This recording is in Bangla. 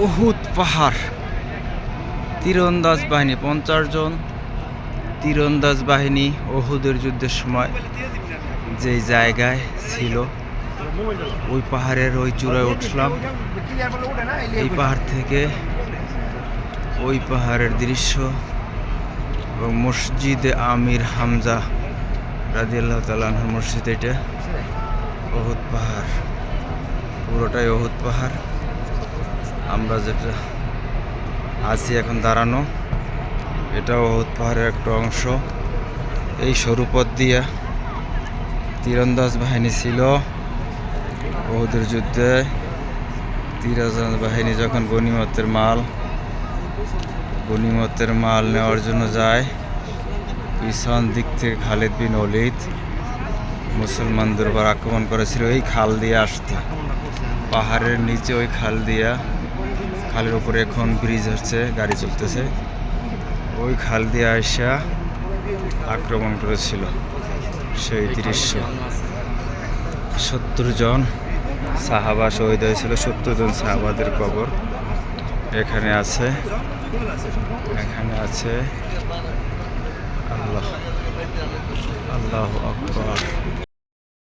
অহুত পাহাড়। তীরন্দাজ বাহিনী, পঞ্চাশ জন। তীরন্দাজ বাহিনী অহুদের যুদ্ধের সময় যেই জায়গায় ছিল, ওই পাহাড়ের ওই চূড়ায় উঠলাম। এই পাহাড় থেকে ওই পাহাড়ের দৃশ্য এবং মসজিদে আমির হামজা রাজি আল্লাহ তালাহর মসজিদ এটা অহুত পাহাড়। পুরোটাই অহুত পাহাড়। আমরা যেটা আছি এখন দাঁড়ানো, এটাও অহুত পাহাড়ের একটা অংশ। এই সরু পথ দিয়া তীরন্দাজ বাহিনী ছিল বহুদের যুদ্ধে। তীরন্দাজ বাহিনী যখন গনিমতের মাল গনিমতের মাল নেওয়ার জন্য যায়, পিছন দিক থেকে খালিদ বিন অলিদ মুসলমানদের উপর আক্রমণ করেছিল। এই খাল দিয়ে আসতে। পাহাড়ের নিচে ওই খাল দিয়া খালের উপরে এখন ব্রিজ হচ্ছে গাড়ি চলতেছে। ওই খাল দিয়ে আইসা আক্রমণ করেছিল। সেই দৃশ্য। সত্তর জন সাহাবা শহীদ হয়েছিল, সত্তর জন সাহাবাদের কবর এখানে আছে। এখানে আছে আল্লাহ। আল্লাহ আকবর।